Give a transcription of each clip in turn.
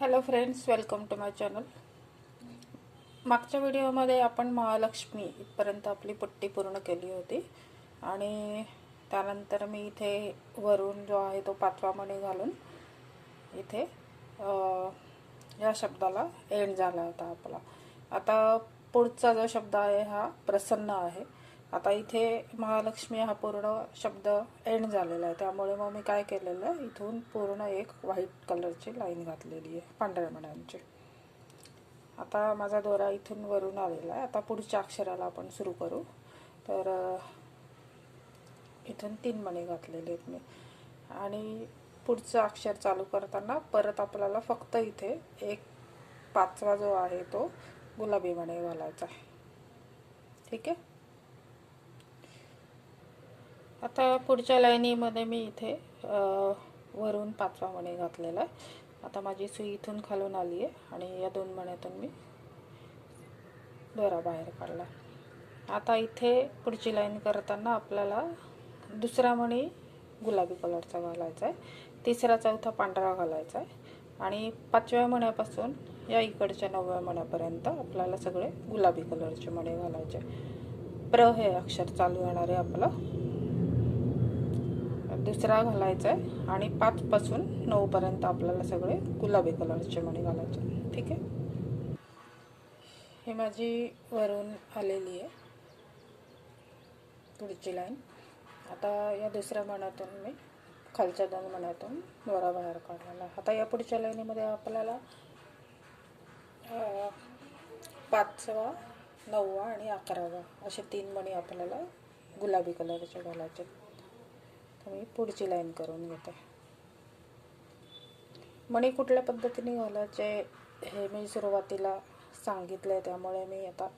Hello friends welcome to my channel. मागच्या व्हिडिओमध्ये आपण महालक्ष्मी इथपर्यंत आपली पट्टी पूर्ण केली होती. आणि त्यानंतर मी इथे वरून जो आहे तो पाचवा मणी घालून इथे या शब्दाला एंड झाला होता आपला. आता पुढचा जो शब्द आहे हा प्रसन्न आहे. आता इथे महालक्ष्मी हा पूर्ण शब्द एंड झालेला आहे. त्यामुळे मग मी काय केलेलं आहे इथून पूर्ण एक व्हाईट कलरची लाईन घातलेली आहे पांढऱ्या मण्यांची आता माझा दोरा इथून वरून आलेला आहे. आता पुढच्या अक्षराला आपण सुरू करू. तर इथून तीन मणी घातलेले आहेत मी. आणि पुढचं अक्षर चालू करताना परत आपल्याला फक्त इथे एक पाचवा जो आहे तो गुलाबी मणी घालायचा आहे. ठीक आहे? आता पुढच्या लाईनीमध्ये मी इथे वरून पाचवा मणी घातलेला आहे. आता माझी सुई इथून खालून आली आहे आणि या दोन मण्यातून मी दोरा बाहेर काढला. आता इथे पुढची लाईन करताना आपल्याला दुसरा मणी गुलाबी कलरचा घालायचा आहे. तिसरा चौथा पांढरा घालायचा आहे. आणि पाचव्या मण्यापासून या इकडच्या नवव्या मण्यापर्यंत आपल्याला सगळे गुलाबी कलरचे मणे घालायचे. प्र हे अक्षर चालू येणार आहे आपलं. दुसरा घालायचा आहे आणि पाचपासून नऊपर्यंत आपल्याला सगळे गुलाबी कलरचे मणी घालायचे. ठीक आहे? ही माझी वरून आलेली आहे. पुढची लाईन आता या दुसऱ्या मनातून मी खालच्या दोन मण्यातून दोरा बाहेर काढलेला आता या पुढच्या लाईनीमध्ये आपल्याला पाचवा नववा आणि अकरावा असे तीन मणी आपल्याला गुलाबी कलरचे घालायचे तर मी पुढची लाईन करून घेते. मणी कुठल्या पद्धतीने घालायचे हे मी सुरुवातीला सांगितलं आहे त्यामुळे मी आता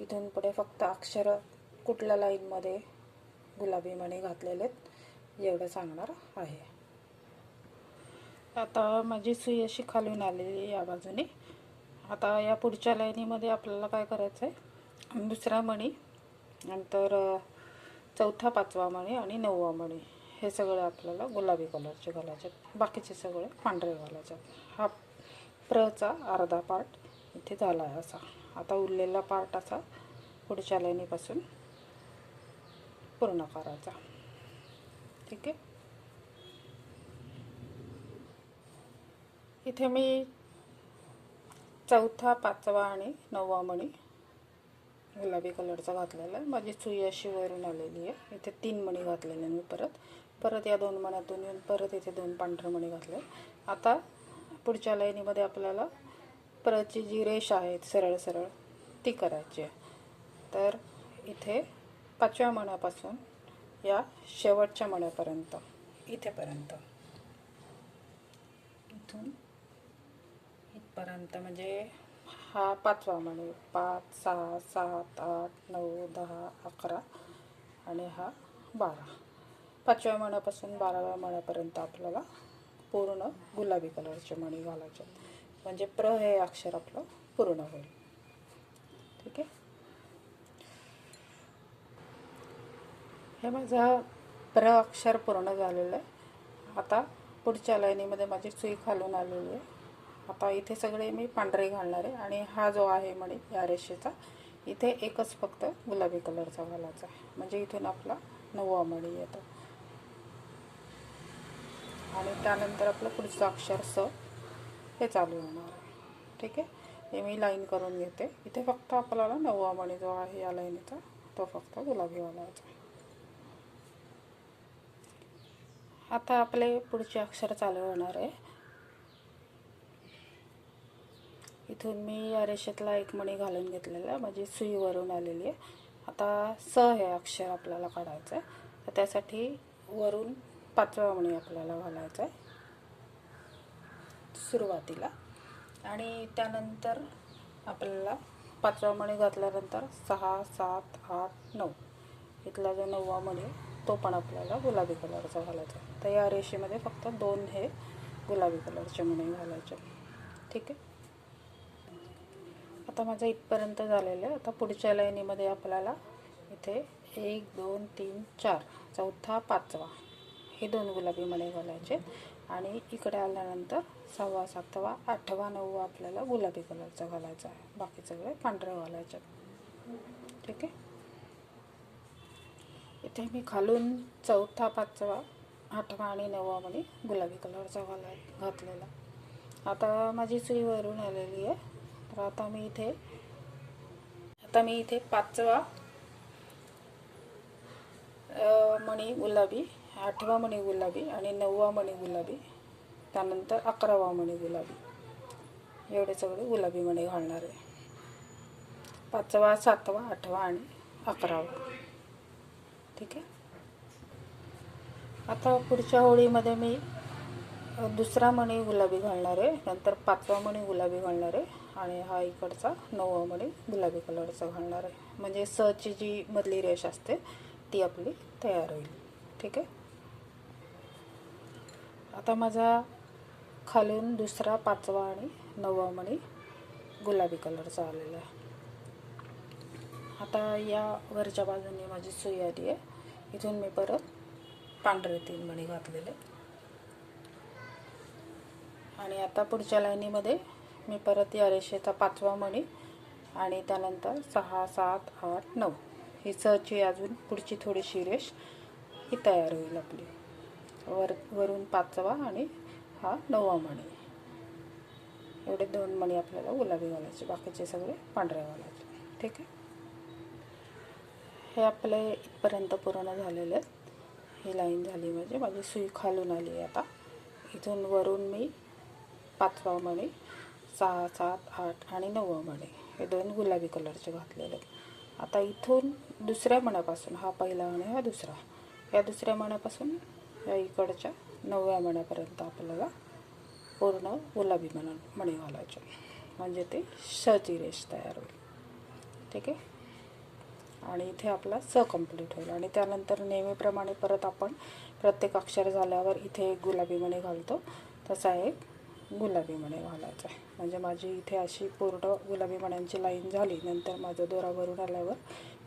इथून पुढे फक्त अक्षर कुठल्या लाईनमध्ये गुलाबी मणी घातलेले आहेत. एवढं सांगणार आहे. आता माझी सुई अशी खालून आलेली या बाजूने. आता या पुढच्या लाईनीमध्ये आपल्याला काय करायचं आहे दुसरा मणी नंतर चौथा पाचवा मणी आणि नववा मणी. हे सगळे आपल्याला गुलाबी कलरचे घालायचे आहेत. बाकीचे सगळे पांढरे घालायचे आहेत. हा प्रचा अर्धा पार्ट इथे झाला आहे असा. आता उरलेला पार्ट असा पुढच्या लाईनीपासून पूर्ण करायचा. ठीक आहे. इथे मी चौथा पाचवा आणि नववा मणी गुलाबी कलरचा घातलेला आहे. माझी सुई अशी वरून आलेली आहे. इथे तीन मणी घातलेले मी परत. परत या दोन मण्यातून येऊन परत इथे दोन पांढरे मणी घातले आता पुढच्या लाईनीमध्ये आपल्याला परतची जी रेष आहे सरळ सरळ ती करायची आहे. तर इथे पाचव्या मण्यापासून या शेवटच्या मण्यापर्यंत इथेपर्यंत. इथून इथपर्यंत म्हणजे हा पाचवा मणी पाच सहा सात आठ नऊ दहा अकरा आणि हा बारा. पाचव्या मण्यापासून बाराव्या मण्यापर्यंत आपल्याला पूर्ण गुलाबी कलरचे मणी घालायचे म्हणजे प्र हे अक्षर आपलं पूर्ण होईल ठीक आहे हे माझं प्र अक्षर पूर्ण झालेलं आहे. आता पुढच्या लाईनीमध्ये माझी सुई खालून आलेली आहे. आता इथे सगळे मी पांढरे घालणार आहे आणि हा जो आहे म्हणे या रेषेचा इथे एकच फक्त गुलाबी कलरचा घालायचा आहे. म्हणजे इथून आपला नववा मणी येतो. आणि त्यानंतर आपलं पुढचं अक्षर स हे चालू होणार आहे. ठीक आहे? हे मी लाईन करून घेते. इथे फक्त आपल्याला नववा मणी जो आहे या लाईनीचा तो फक्त गुलाबी घालायचा आहे आता आपले पुढचे अक्षर चालू होणार आहे. इथून मी या रेषेतला एक मणी घालून घेतलेला आहे. म्हणजे सुईवरून आलेली आहे. आता स हे अक्षर आपल्याला काढायचं आहे. तर त्यासाठी वरून पाचवा मणी आपल्याला घालायचा आहे. सुरुवातीला. आणि त्यानंतर आपल्याला पाचवा मणी घातल्यानंतर सहा सात आठ नऊ. इथला जो नववा मणी आहे, तो पण आपल्याला गुलाबी कलरचा घालायचा. तर या रेषेमध्ये फक्त दोन हे गुलाबी कलरचे मणी घालायचे. ठीक आहे? आता माझं इथपर्यंत झालेलं. आहे आता पुढच्या लाईनीमध्ये आपल्याला इथे एक दोन तीन चार चौथा पाचवा हे दोन गुलाबी मणी घालायचे. आणि इकडे आल्यानंतर सहावा सातवा आठवा नववा आपल्याला गुलाबी कलरचा घालायचा आहे. बाकी सगळे पांढरे घालायचे. ठीक आहे? इथे मी खालून चौथा पाचवा आठवा आणि नववा मणी गुलाबी कलरचा घाला घातलेला. आता माझी सुई वरून आलेली आहे. तर आता मी इथे आता मी इथे पाचवा मणी गुलाबी आठवा मणी गुलाबी आणि नववा मणी गुलाबी त्यानंतर अकरावा मणी गुलाबी. एवढे सगळे गुलाबी मणी घालणार आहे. पाचवा सातवा आठवा आणि अकरावा. ठीक आहे. आता पुढच्या होळीमध्ये मी दुसरा मणी गुलाबी घालणार आहे. नंतर पाचवा मणी गुलाबी घालणार आहे. आणि हा इकडचा नववा मणी गुलाबी कलरचा घालणार आहे. म्हणजे सची जी मधली रेष असते ती आपली तयार होईल. ठीक आहे. आता माझा खालून दुसरा पाचवा आणि नववा मणी गुलाबी कलरचा आलेला आहे. आता या वरच्या बाजूने माझी सुई आली आहे. इथून मी परत पांढरे तीन मणी घातलेले. आणि आता पुढच्या लाईनीमध्ये मी परत या रेषेचा पाचवा मणी आणि त्यानंतर सहा सात आठ नऊ. ही सहची अजून पुढची थोडीशी रेष ही तयार होईल आपली. वर वरून पाचवा आणि हा नववा मणी. एवढे दोन मणी आपल्याला गुलाबी घालायचे बाकीचे सगळे पांढऱ्या घालायचे. ठीक आहे? हे आपले इथपर्यंत पूर्ण झालेले आहेत. ही लाईन झाली म्हणजे माझी सुई खालून आली आहे आता. इथून वरून मी पाचवा मणी सहा सात आठ आणि नववा मणी. हे दोन गुलाबी कलरचे घातलेले आहेत. आता इथून दुसऱ्या मण्यापासून हा पहिला आणि हा दुसरा. या दुसऱ्या मण्यापासून या इकडच्या नवव्या मण्यापर्यंत आपल्याला पूर्ण गुलाबी मण मणी घालायचे. म्हणजे ते शची रेष तयार होईल. ठीक आहे? आणि इथे आपला स कंप्लीट होईल. आणि त्यानंतर नेहमीप्रमाणे परत आपण प्रत्येक अक्षर झाल्यावर इथे एक गुलाबी मणी घालतो. तसा एक गुलाबी मणी घालायचा आहे. म्हणजे माझी इथे अशी पूर्ण गुलाबी मण्यांची लाईन झाली. नंतर माझा दोरा भरून आल्यावर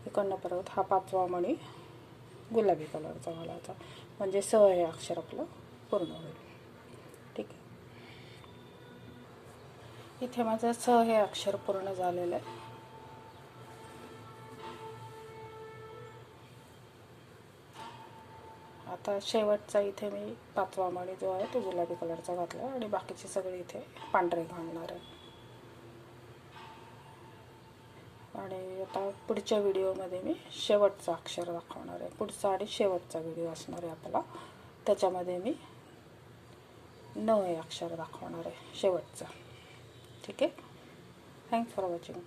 इकडनं परत हा पाचवा मणी गुलाबी कलरचा घालायचा. म्हणजे स हे अक्षर आपलं पूर्ण होईल. ठीक आहे. इथे माझं स हे अक्षर पूर्ण झालेलं आहे. आता शेवटचा इथे मी पाचवा मणी जो आहे तो गुलाबी कलरचा घातला आणि बाकीचे सगळे इथे पांढरे घालणार आहे. आणि आता पुढच्या व्हिडिओमध्ये मी शेवटचा अक्षर दाखवणार आहे. पुढचा आणि शेवटचा व्हिडिओ असणार आहे आपला. त्याच्यामध्ये मी न हे अक्षर दाखवणार आहे. शेवटचा. ठीक आहे? Thanks for watching